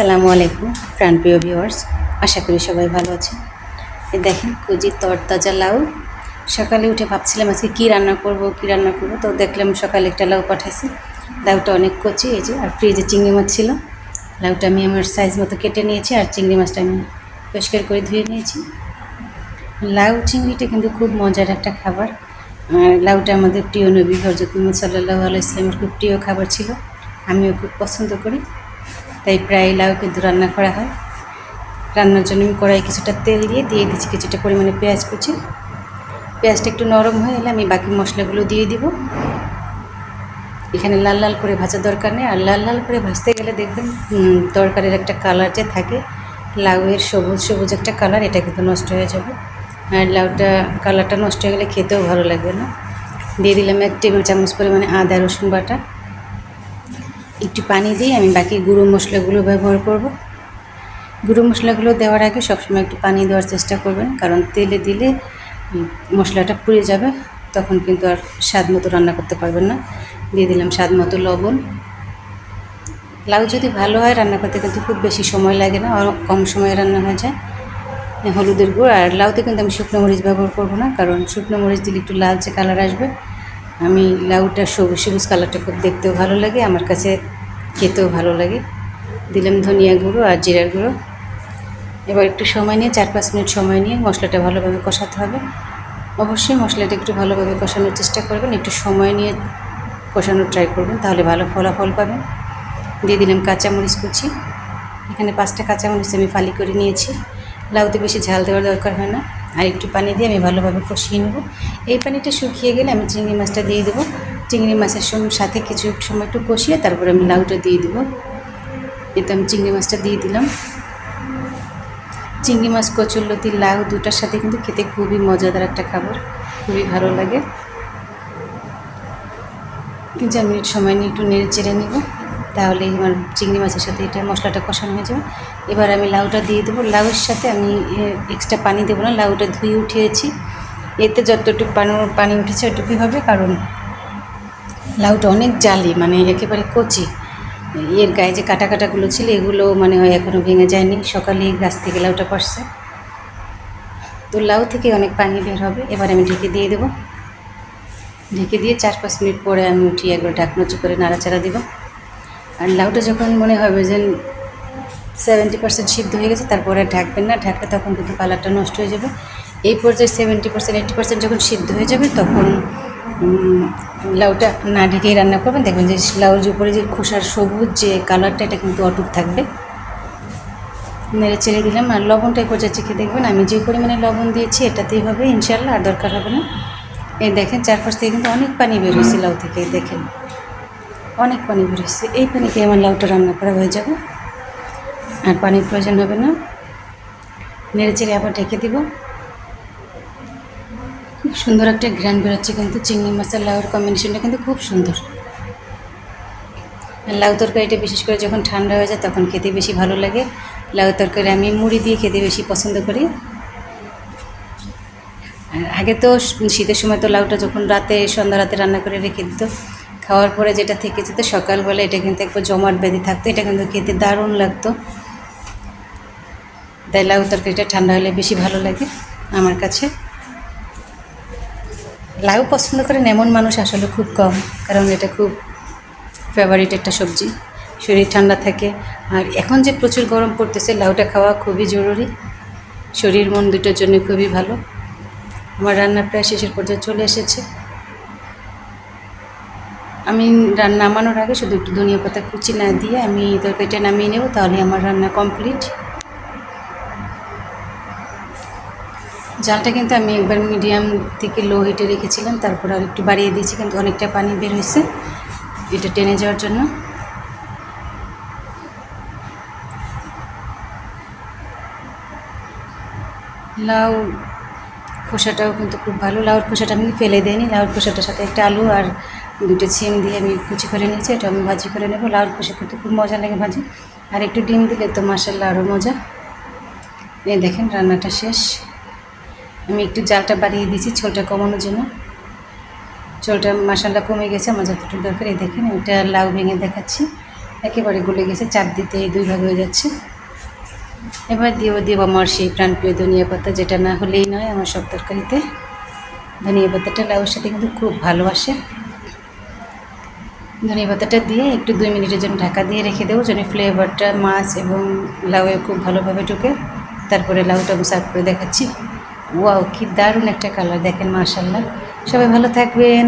আসসালামু আলাইকুম, প্রাণপ্রিয় ভিউয়ার্স আশা করি সবাই ভালো আছে দেখেন কুজি তরতাজা লাউ। সকালে উঠে ভাবছিলাম আজকে কী রান্না করব, কী রান্না করব, তো দেখলাম সকালে একটা লাউ পাঠাইছি। লাউটা অনেক কচি, এই যে, আর ফ্রিজে চিংড়ি মাছ ছিল। লাউটা আমি আমার সাইজ মতো কেটে নিয়েছি, আর চিংড়ি মাছটা আমি পরিষ্কার করে ধুয়ে নিয়েছি। লাউ চিংড়িটা কিন্তু খুব মজার একটা খাবার। আর লাউটা আমাদের প্রিয় নবী হজরত মোহাম্মদ সাল্লাহ আলাই ইসলামের খুব প্রিয় খাবার ছিল। আমিও খুব পছন্দ করি। তাই প্রায় লাউ কিন্তু রান্না করা হয়। রান্নার জন্য আমি কড়াই কিছুটা তেল দিয়ে দিয়ে দিচ্ছি কিছুটা পরিমাণে পেঁয়াজ কুচি। পেঁয়াজটা একটু নরম হয়ে এলে আমি বাকি মশলাগুলো দিয়ে দিব। এখানে লাল লাল করে ভাজার দরকার নেই। আর লাল লাল করে ভাজতে গেলে দেখবেন তরকারির একটা কালার যে থাকে, লাউয়ের সবুজ সবুজ একটা কালার, এটা কিন্তু নষ্ট হয়ে যাবে। আর লাউটা, কালারটা নষ্ট হয়ে গেলে খেতেও ভালো লাগবে না। দিয়ে দিলাম এক টেবিল চামচ পরিমাণে আদা রসুন বাটা। একটু পানি দিয়ে আমি বাকি গুঁড়ো মশলাগুলো ব্যবহার করব। গুঁড়ো মশলাগুলো দেওয়ার আগে সবসময় একটু পানি দেওয়ার চেষ্টা করবেন, কারণ তেলে দিলে মশলাটা পুড়ে যাবে, তখন কিন্তু আর স্বাদ মতো রান্না করতে পারবেন না। দিয়ে দিলাম স্বাদ মতো লবণ। লাউ যদি ভালো হয়, রান্না করতে কিন্তু খুব বেশি সময় লাগে না কম সময়ে রান্না হয়ে যায়। হলুদের গুঁড়ো, আর লাউতে কিন্তু আমি শুকনো মরিচ ব্যবহার করব না, কারণ শুকনো মরিচ দিলে একটু লালচে কালার আসবে। আমি লাউটা সবুজ সবুজ কালারটা খুব দেখতেও ভালো লাগে, আমার কাছে খেতেও ভালো লাগে। দিলাম ধনিয়া গুঁড়ো আর জিরার গুঁড়ো। এবার একটু সময় নিয়ে, চার পাঁচ মিনিট সময় নিয়ে মশলাটা ভালোভাবে কষাতে হবে। অবশ্যই মশলাটা একটু ভালোভাবে কষানোর চেষ্টা করবেন, একটু সময় নিয়ে কষানোর ট্রাই করবেন, তাহলে ভালো ফলাফল পাবেন। দিয়ে দিলাম কাঁচামরিচ কুচি। এখানে পাঁচটা কাঁচামরিচ আমি ফালি করে নিয়েছি। লাউতে বেশি ঝাল দেওয়ার দরকার হয় না। আর একটু পানি দিয়ে আমি ভালোভাবে কষিয়ে নেব। এই পানিটা শুকিয়ে গেলে আমি চিংড়ি মাছটা দিয়ে দেবো। চিংড়ি মাছের সাথে কিছু সময় একটু কষিয়ে তারপরে আমি লাউটা দিয়ে দেবো। এতে আমি চিংড়ি মাছটা দিয়ে দিলাম। চিংড়ি মাছ, কচুরলতি, লাউ দুটার সাথে কিন্তু খেতে খুবই মজাদার একটা খাবার, খুবই ভালো লাগে। তিন চার মিনিট সময় নিয়ে একটু নেড়ে চেড়ে নিব। তাহলে আমার চিংড়ি মাছের সাথে এটা মশলাটা কষানো হয়ে যাবে। এবার আমি লাউটা দিয়ে দেবো। লাউয়ের সাথে আমি এক্সট্রা পানি দেবো না। লাউটা ধুয়ে উঠিয়েছি। এতে যতটুকু পানি পানি উঠেছে ওটুকুই হবে। কারণ লাউটা অনেক জালি মানে একেবারে কচি। এর গায়ে যে কাটা কাটাগুলো ছিল, এগুলো মানে হয় এখনও ভেঙে যায়নি। সকালে গাছ থেকে লাউটা পড়ছে তো লাউ থেকে অনেক পানি বের হবে। এবার আমি ঢেকে দিয়ে দেবো। ঢেকে দিয়ে চার পাঁচ মিনিট পরে আমি উঠিয়ে একবার ঢাকনা করে নাড়াচাড়া দিব। আর লাউটা যখন মনে হবে যে সেভেন্টি পার্সেন্ট সিদ্ধ হয়ে গেছে, তারপরে ঢাকবেন না। ঢাকলে তখন কিন্তু কালারটা নষ্ট হয়ে যাবে। এই পর্যায়ে সেভেন্টি পার্সেন্ট এইটি পার্সেন্ট যখন সিদ্ধ হয়ে যাবে, তখন লাউটা না ঢেকেই রান্না করবেন। দেখবেন যে লাউর যে উপরে যে খোসার সবুজ যে কালারটা, এটা কিন্তু অটুট থাকবে। নেড়ে ছেড়ে দিলাম। আর লবণটা এই পর্যায়ে চেখে দেখবেন, আমি যে পরিমাণে লবণ দিয়েছি, এটাতেই হবে ইনশাল্লাহ আর দরকার হবে না। এই দেখেন, চারপাশ থেকে কিন্তু অনেক পানি বের হয়েছে লাউ থেকে, দেখেন। অনেক পানি বের হয়েছে। এই পানিতে আমার লাউটা রান্না করা হয়ে যাবে। আর পানির প্রয়োজন হবে না। নেড়ে চেড়ে আবার ঢেকে দিব। খুব সুন্দর একটা ঘ্রাণ বেরোচ্ছে কিন্তু চিংড়ি মাছের লাউয়ের কম্বিনেশনটা কিন্তু খুব সুন্দর। আর লাউ তরকারিটা বিশেষ করে যখন ঠান্ডা হয়ে যায় তখন খেতে বেশি ভালো লাগে। লাউ তরকারি আমি মুড়ি দিয়ে খেতে বেশি পছন্দ করি। আর আগে তো শীতের সময় তো লাউটা যখন রাতে, সন্ধ্যা রাতে রান্না করে রেখে দিত। খাওয়ার পরে যেটা থেকে যেত সকালবেলা এটা কিন্তু একবার জমাট বেঁধে থাকতো, এটা কিন্তু খেতে দারুণ লাগতো। তাই লাউ তরকারিটা ঠান্ডা হলে বেশি ভালো লাগে আমার কাছে। লাউ পছন্দ করেন এমন মানুষ আসলে খুব কম, কারণ এটা খুব ফেভারিট একটা সবজি। শরীর ঠান্ডা থাকে। আর এখন যে প্রচুর গরম পড়তেছে, লাউটা খাওয়া খুবই জরুরি। শরীর মন দুটোর জন্য খুবই ভালো। আমার রান্না প্রায় শেষের পর্যায়ে চলে এসেছে। আমি রান্না নামানোর আগে শুধু একটু ধনিয়া পাতা কুচি না দিয়ে আমি তরকারিটা নামিয়ে নেব, তাহলে আমার রান্না কমপ্লিট জালটা কিন্তু আমি একবার মিডিয়াম থেকে লো হিটে রেখেছিলাম, তারপর আর একটু বাড়িয়ে দিয়েছি, কিন্তু অনেকটা পানি বের হয়েছে। এটা টেনে যাওয়ার জন্য। লাউ খোসাটাও কিন্তু খুব ভালো। লাউর খোসাটা আমি ফেলে দিইনি। লাউর খোসাটার সাথে একটা আলু আর দুটো সিম দিয়ে আমি কুচি করে নিয়েছি। এটা আমি ভাজি করে নেব। লাউর খোসা কিন্তু খুব মজা লাগে ভাজি। আর একটু ডিম দিলে তো মাসাল্লাহ আরও মজা। এই দেখেন, রান্নাটা শেষ। আমি একটু জালটা বাড়িয়ে দিয়েছি ঝোলটা কমানোর জন্য। ঝোলটা মশালা কমে গেছে, আমার যতটুকু দরকার। এই দেখেন এটা লাউ ভেঙে দেখাচ্ছি। একেবারে গলে গেছে, চাপ দিতে এই দুই ভাগ হয়ে যাচ্ছে। এবার দিয়েও দেব আমার সেই প্রাণপ্রিয় ধনিয়া পাতা, যেটা না হলেই নয় আমার সব তরকারিতে। ধনিয়া পাতাটা লাউয়ের সাথে কিন্তু খুব ভালোবাসে। ধনিয়া পাতাটা দিয়ে একটু দুই মিনিটের জন্য ঢাকা দিয়ে রেখে দেবো, যেন ফ্লেভারটা মাছ এবং লাউয়ে খুব ভালোভাবে ঢুকে। তারপরে লাউটা আমি সার্ভ করে দেখাচ্ছি। ওয়াও, কি দারুণ একটা কালার দেখেন মাশাল্লাহ সবাই ভালো থাকবেন।